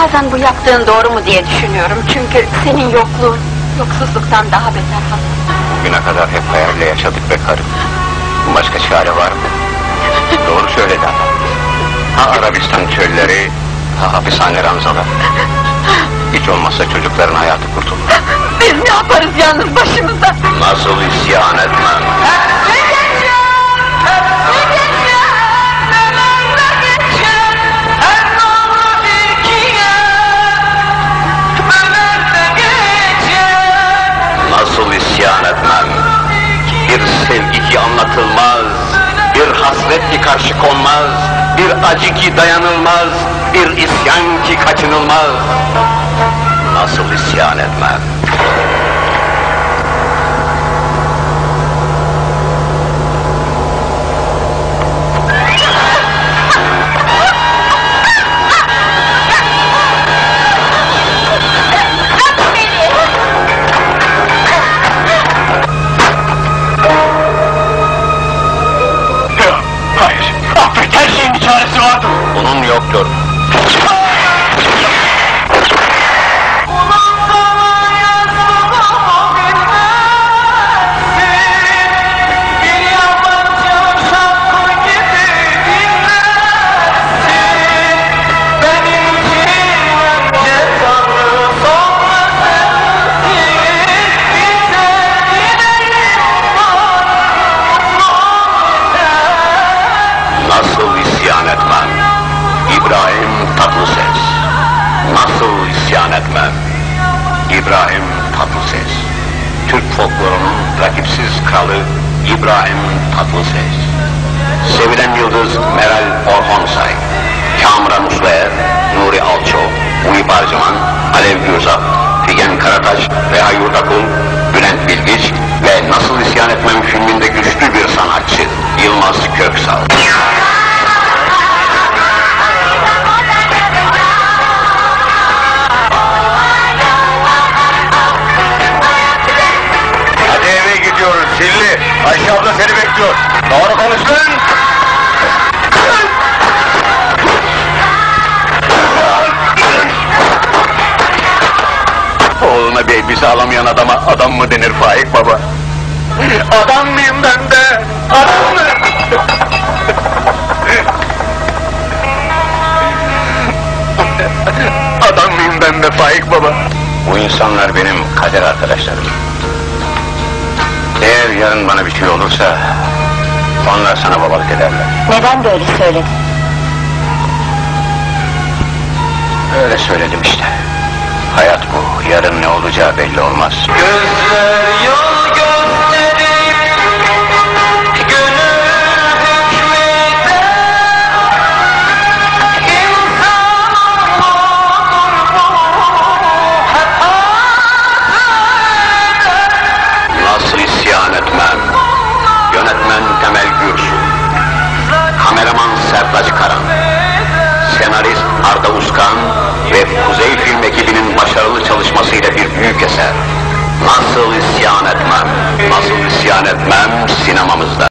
Bazen bu yaptığın doğru mu diye düşünüyorum. Çünkü senin yokluğun yoksulluktan daha beter Hasan. Bugüne kadar hep hayalle yaşadık be karı. Başka çare var mı? Doğru söyledi adam. Ha Arabistan çölleri, ha hapishane ranzaları. Hiç olmazsa çocukların hayatı kurtulur. Biz ne yaparız yalnız başımıza? Nasıl isyan etmem? Ki anlatılmaz, bir hasret ki karşı konmaz, bir acı ki dayanılmaz, bir isyan ki kaçınılmaz. Nasıl isyan etmem? doktor İbrahim Tatlıses. Türk folklorunun rakipsiz kralı İbrahim Tatlıses. Sevilen yıldız Meral Orhonsay. Kamran Usluer, Nuri Alço, Uyup Arcıman, Alev Gürzap, Figen Karataş, Reha Yurdakul, Bülent Bilgiç ve Nasıl İsyan Etmem filminde güçlü bir sanatçı Ayşe abla seni bekliyor. Doğru konuş lan. Oğluna bir elbise alamayan adama adam mı denir Faik baba? Adam mıyım ben de? Adam mı? Adam mıyım ben de Faik baba? Bu insanlar benim kader arkadaşlarım. Yarın bana bir şey olursa, onlar sana babalık ederler. Neden böyle söyledin? Öyle söyledim işte. Hayat bu, yarın ne olacağı belli olmaz. Gözler senarist Arda Uskan ve Kuzey Film ekibinin başarılı çalışmasıyla bir büyük eser. Nasıl isyan etmem? Nasıl isyan etmem sinemamızda.